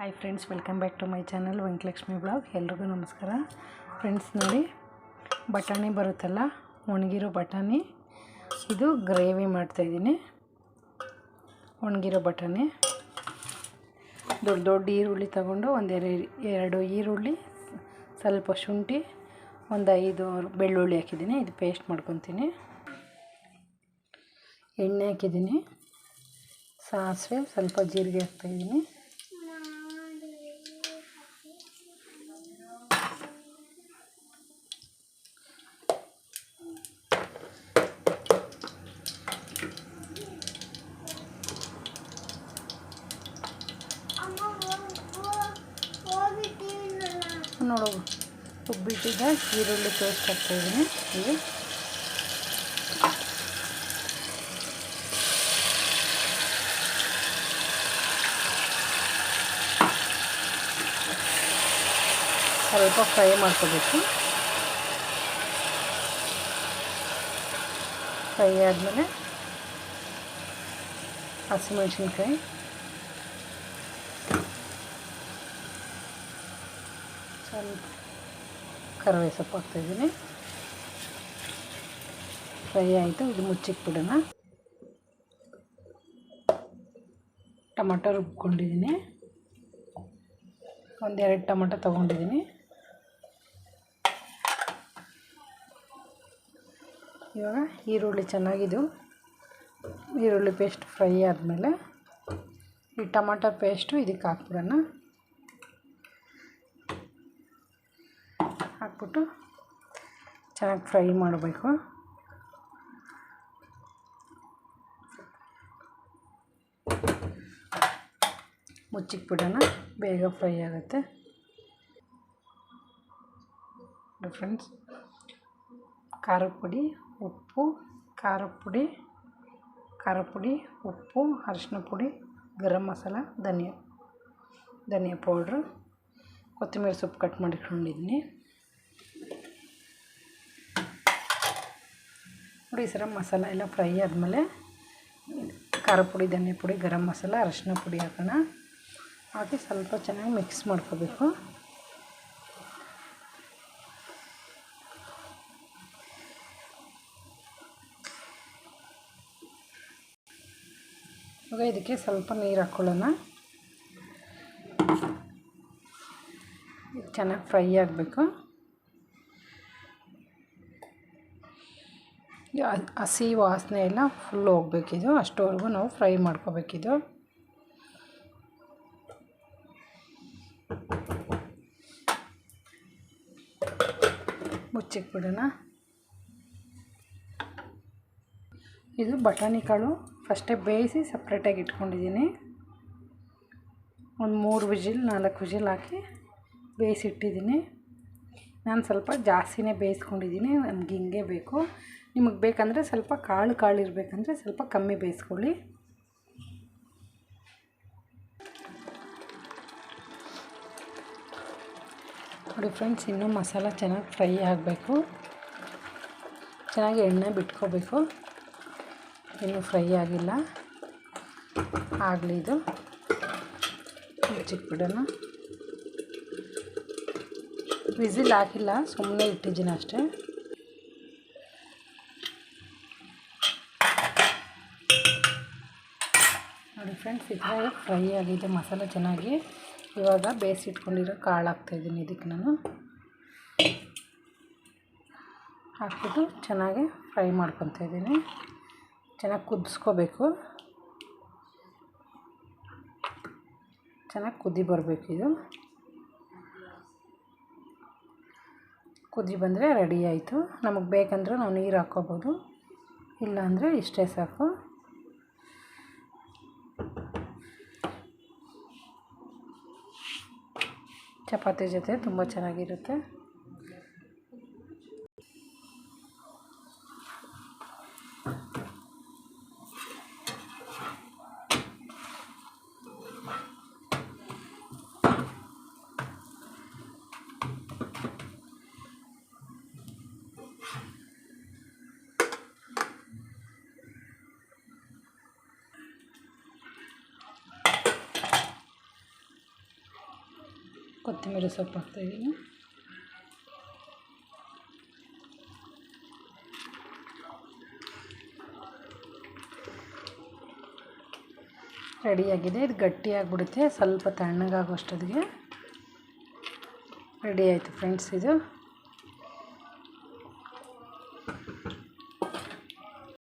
Hi friends welcome back to my channel Venkalakshmi blog ಎಲ್ರಿಗೂ ನಮಸ್ಕಾರ. Friends ನೋಡಿ, ಬಟಾಣಿ ಬರುತ್ತಲ್ಲ, ಒಣಗಿರೋ ಬಟಾಣಿ. ಇದು ಗ್ರೇವಿ ಮಾಡ್ತಾಯಿದ್ದೀನಿ ಒಣಗಿರೋ ಬಟಾಣಿ. ದೊಡ್ಡ ದೊಡ್ಡ ಈರುಳ್ಳಿ ತಗೊಂಡು ಒಂದು ಎರಡು ಈರುಳ್ಳಿ, ಸ್ವಲ್ಪ ಶುಂಠಿ, ಒಂದು ಐದು ಬೆಳ್ಳುಳ್ಳಿ ಹಾಕಿದ್ದೀನಿ. ಇದು ಪೇಸ್ಟ್ ಮಾಡ್ಕೊತೀನಿ. ಎಣ್ಣೆ ಹಾಕಿದ್ದೀನಿ. ಸಾಸಿವೆ ಸ್ವಲ್ಪ ಜೀರಿಗೆ ಹಾಕ್ತಾಯಿದ್ದೀನಿ ನೋಡು. ಉಬ್ಬಿಟ್ಟಿದ್ದ ಈರುಳ್ಳಿ ಹಾಕ್ತಾಯಿದ್ದೀನಿ. ಇದು ಸ್ವಲ್ಪ ಫ್ರೈ ಮಾಡ್ಕೋಬೇಕು. ಫ್ರೈ ಆದಮೇಲೆ ಹಸಿಮೆಣ್ಸಿನ್ಕಾಯಿ. ಸ್ವಲ್ಪ ಕರವೇ ಸೊಪ್ಪು ಹಾಕ್ತಾಯಿದ್ದೀನಿ. ಫ್ರೈ ಆಯಿತು, ಇದು ಮುಚ್ಚಿಕ್ಬಿಡೋಣ ಟೊಮಟೊ ರುಬ್ಕೊಂಡಿದ್ದೀನಿ. ಒಂದೆರಡು ಟೊಮಟೊ ತೊಗೊಂಡಿದ್ದೀನಿ. ಇವಾಗ ಈರುಳ್ಳಿ ಚೆನ್ನಾಗಿದ್ದು. ಈರುಳ್ಳಿ ಪೇಸ್ಟ್ ಫ್ರೈ ಆದಮೇಲೆ ಈ ಟೊಮಟೊ ಪೇಸ್ಟು ಇದಕ್ಕೆ ಹಾಕ್ಬಿಡೋಣ. ಹಾಕ್ಬಿಟ್ಟು ಚೆನ್ನಾಗಿ ಫ್ರೈ ಮಾಡಬೇಕು. ಮುಚ್ಚಿಕ್ಬಿಡೋಣ ಬೇಗ ಫ್ರೈ ಆಗುತ್ತೆ. ಫ್ರೆಂಡ್ಸ್, ಖಾರದ ಪುಡಿ, ಉಪ್ಪು, ಖಾರದ ಪುಡಿ ಖಾರ ಪುಡಿ, ಉಪ್ಪು, ಅರಿಶಿನ ಪುಡಿ, ಗರಂ ಮಸಾಲ, ಧನಿಯಾ ಧನಿಯಾ ಪೌಡ್ರು, ಕೊತ್ತಂಬರಿ ಸೊಪ್ಪು ಕಟ್ ಮಾಡಿಕೊಂಡಿದ್ದೀನಿ ನೋಡಿ ಈ ಸರ ಮಸಾಲ ಎಲ್ಲ ಫ್ರೈ ಆದಮೇಲೆ ಖಾರ ಪುಡಿ, ಧನಿಯಾ ಪುಡಿ, ಗರಂ ಮಸಾಲ, ಅರಶಿನ ಪುಡಿ ಹಾಕೋಣ. ಹಾಕಿ ಸ್ವಲ್ಪ ಚೆನ್ನಾಗಿ ಮಿಕ್ಸ್ ಮಾಡ್ಕೋಬೇಕು. ಇವಾಗ ಇದಕ್ಕೆ ಸ್ವಲ್ಪ ನೀರು ಹಾಕ್ಕೊಳ್ಳೋಣ ಚೆನ್ನಾಗಿ ಫ್ರೈ ಆಗಬೇಕು. ಹಸಿ ವಾಸನೆ ಎಲ್ಲ ಫುಲ್ ಹೋಗ್ಬೇಕಿದು. ಅಷ್ಟವರೆಗೂ ನಾವು ಫ್ರೈ ಮಾಡ್ಕೋಬೇಕಿದು. ಮುಚ್ಚಿಕ್ಬಿಡೋಣ ಇದು ಬಟಾಣಿ ಕಾಳು ಫಸ್ಟೇ ಬೇಯಿಸಿ ಸಪ್ರೇಟಾಗಿ ಇಟ್ಕೊಂಡಿದ್ದೀನಿ. ಒಂದು ಮೂರು ವಿಜಿಲ್, ನಾಲ್ಕು ವಿಜಿಲ್ ಹಾಕಿ ಬೇಯಿಸಿಟ್ಟಿದ್ದೀನಿ. ನಾನು ಸ್ವಲ್ಪ ಜಾಸ್ತಿನೇ ಬೇಯಿಸ್ಕೊಂಡಿದ್ದೀನಿ. ನಮ್ಗೆ ಹಿಂಗೆ ಬೇಕು. ನಿಮಗೆ ಬೇಕಂದರೆ ಸ್ವಲ್ಪ ಕಾಳು ಕಾಳು ಇರಬೇಕಂದ್ರೆ ಸ್ವಲ್ಪ ಕಮ್ಮಿ ಬೇಯಿಸ್ಕೊಳ್ಳಿ. ನೋಡಿ ಫ್ರೆಂಡ್ಸ್, ಇನ್ನೂ ಮಸಾಲ ಚೆನ್ನಾಗಿ ಫ್ರೈ ಆಗಬೇಕು. ಚೆನ್ನಾಗಿ ಎಣ್ಣೆ ಬಿಟ್ಕೋಬೇಕು. ಇನ್ನೂ ಫ್ರೈ ಆಗಿಲ್ಲ. ಆಗಲಿ ಇದು. ಚಿಕ್ಕಬಿಡೋಣ ವಿಸಿಲ್ ಹಾಕಿಲ್ಲ ಸುಮ್ಮನೆ ಇಟ್ಟಿದ್ದೀನಿ ಅಷ್ಟೇ. ನೋಡಿ ಫ್ರೆಂಡ್ಸ್ ಇದ್ರಾಗ ಫ್ರೈ ಆಗಿದೆ, ಮಸಾಲೆ ಚೆನ್ನಾಗಿ. ಇವಾಗ ಬೇಯಿಸಿಟ್ಕೊಂಡಿರೋ ಕಾಳು ಹಾಕ್ತಾಯಿದ್ದೀನಿ ಇದಕ್ಕೆ ನಾನು. ಹಾಕ್ಬಿಟ್ಟು ಚೆನ್ನಾಗಿ ಫ್ರೈ ಮಾಡ್ಕೊತಾ ಇದ್ದೀನಿ. ಚೆನ್ನಾಗಿ ಕುದಿಸ್ಕೋಬೇಕು. ಚೆನ್ನಾಗಿ ಕುದಿ ಬರಬೇಕು ಇದು. ಕುದಿ ಬಂದರೆ ರೆಡಿ ಆಯಿತು. ನಮಗೆ ಬೇಕಂದ್ರೆ ನಾವು ನೀರು ಹಾಕ್ಕೋಬೋದು. ಇಲ್ಲಾಂದರೆ ಇಷ್ಟೇ ಸಾಕು. ಚಪಾತಿ ಜೊತೆ ತುಂಬ ಚೆನ್ನಾಗಿರುತ್ತೆ. ಕೊತ್ತಂಬರಿ ಸೊಪ್ಪು ಹಾಕ್ತಾಯಿದ್ದೀನಿ ರೆಡಿಯಾಗಿದೆ. ಇದು ಗಟ್ಟಿಯಾಗಿಬಿಡುತ್ತೆ. ಸ್ವಲ್ಪ ತಣ್ಣಗಾಗೋಷ್ಟೊತ್ತಿಗೆ ರೆಡಿ ಆಯಿತು ಫ್ರೆಂಡ್ಸ್ ಇದು.